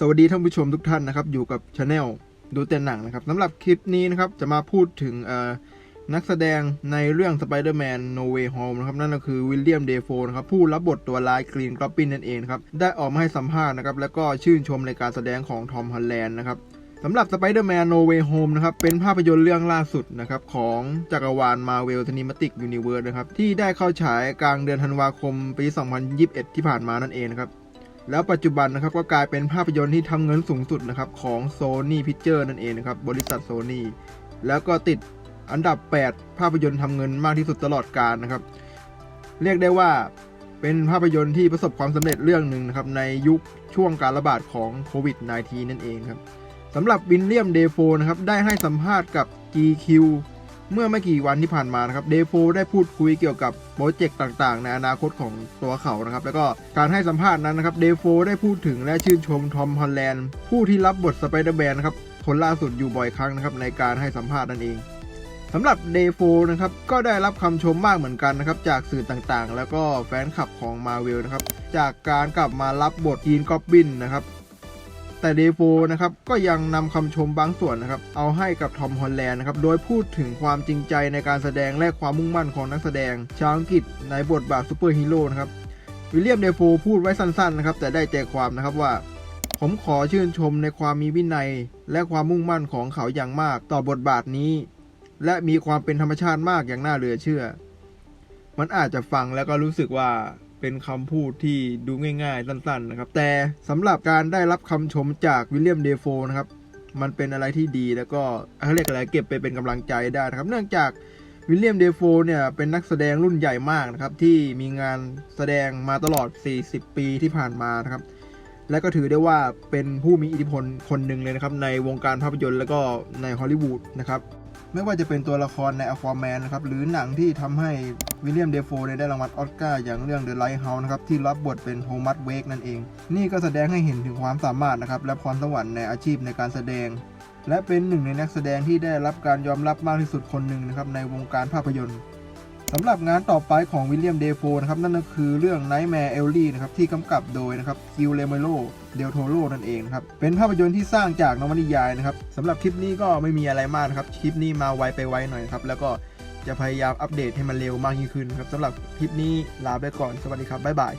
สวัสดีท่านผู้ชมทุกท่านนะครับอยู่กับช anel ดูแต่หนังนะครับสำหรับคลิปนี้นะครับจะมาพูดถึงนักแสดงในเรื่อง Spider-Man No Way Home นะครับนั่นก็คือวิลเลียมเดโฟนะครับผู้รับบทตัวร้ายกรีนกรอบบินนั่นเองครับได้ออกมาให้สัมภาษณ์นะครับแล้วก็ชื่นชมในการแสดงของทอมฮอลแลนด์นะครับสำหรับ Spider-Man No Way Home นะครับเป็นภาพยนตร์เรื่องล่าสุดนะครับของจักรวาล Marvel Cinematic Universe นะครับที่ได้เข้าฉายกลางเดือนธันวาคมปี 2021 ที่ผ่านมานั่นเองนะครับ แล้วปัจจุบันนะครับก็กลายเป็นภาพยนตร์ที่ทำเงินสูงสุดนะครับของ Sony Picture นั่นเองนะครับบริษัท Sony แล้วก็ติดอันดับ 8 ภาพยนตร์ทำเงินมากที่สุดตลอดกาลนะครับ เรียกได้ว่าเป็นภาพยนตร์ที่ประสบความสำเร็จเรื่องหนึ่งนะครับในยุคช่วงการระบาดของโควิด -19 นั่นเองครับสำหรับวินเลียมเดโฟนะครับได้ให้สัมภาษณ์กับ GQ เมื่อไม่กี่วันที่ผ่านมานะครับเดโฟได้พูดคุยเกี่ยวกับโปรเจกต์ต่างๆ ในอนาคตของตัวเขานะครับ แล้วก็การให้สัมภาษณ์นั้นนะครับเดโฟได้พูดถึงและชื่นชมทอมฮอลแลนด์ผู้ที่รับบทสไปเดอร์แมนนะครับคนล่าสุดอยู่บ่อยครั้งนะครับในการให้สัมภาษณ์นั่นเองสำหรับเดโฟนะครับก็ได้รับคำชมมากเหมือนกันนะครับจากสื่อต่างๆ แล้วก็แฟนคลับของมาเวลนะครับจากการกลับมารับบทกีนกอบบินนะครับ แต่เดโฟนะครับก็ยังนำคำชมบางส่วนนะครับเอาให้กับทอมฮอลแลนด์นะครับโดยพูดถึงความจริงใจในการแสดงและความมุ่งมั่นของนักแสดง ชาวอังกฤษในบทบาทซูเปอร์ฮีโร่นะครับวิลเลียมเดโฟพูดไว้สั้นๆนะครับแต่ได้ใจความนะครับว่า ผมขอชื่นชมในความมีวินัย และความมุ่งมั่นของเขาอย่างมากต่อบทบาทนี้ และมีความเป็นธรรมชาติมากอย่างน่าเหลือเชื่อ มันอาจจะฟังแล้วก็รู้สึกว่า เป็นคำพูดที่ดูง่ายๆ สั้นๆนะครับ แต่สำหรับการได้รับคำชมจากวิลเลียมเดโฟนะครับ มันเป็นอะไรที่ดีแล้วก็เขาเรียกอะไรเก็บไปเป็นกำลังใจได้นะครับ เนื่องจากวิลเลียมเดโฟเนี่ยเป็นนักแสดงรุ่นใหญ่มากนะครับ ที่มีงานแสดงมาตลอด 40 ปีที่ผ่านมานะครับ และก็ถือได้ว่าเป็นผู้มีอิทธิพลคนหนึ่งเลยนะครับ ในวงการภาพยนตร์แล้วก็ในฮอลลีวูดนะครับ ไม่ว่าจะเป็นตัวละครในอฟอร์แมนนะครับหรือหนังที่ทำให้วิลเลียมเดโฟได้รางวัลออสการ์อย่างเรื่อง The Lighthouse นะครับที่รับบทเป็นโทมัสเวกนั่นเอง นี่ก็แสดงให้เห็นถึงความสามารถนะครับและพรสวรรค์ในอาชีพในการแสดง และเป็นหนึ่งในนักแสดงที่ได้รับการยอมรับมากที่สุดคนหนึ่งนะครับในวงการภาพยนตร์ สำหรับงานต่อไปของวิลเลียมเดโฟนะครับนั่นก็คือเรื่อง Nightmare e l l i e นะครับที่กำกับโดยนะครับคิวเลเมโลเดลโทโรนั่นเองนะครับเป็นภาพยนตร์ที่สร้างจากนวนิยายนะครับสำหรับคลิปนี้ก็ไม่มีอะไรมากนะครับคลิปนี้มาไวไปไวหน่อยครับแล้วก็จะพยายามอัปเดตให้มันเร็วมากยิ่งขึ้นครับสำหรับคลิปนี้ลาไปก่อนสวัสดีครับบ๊ายบาย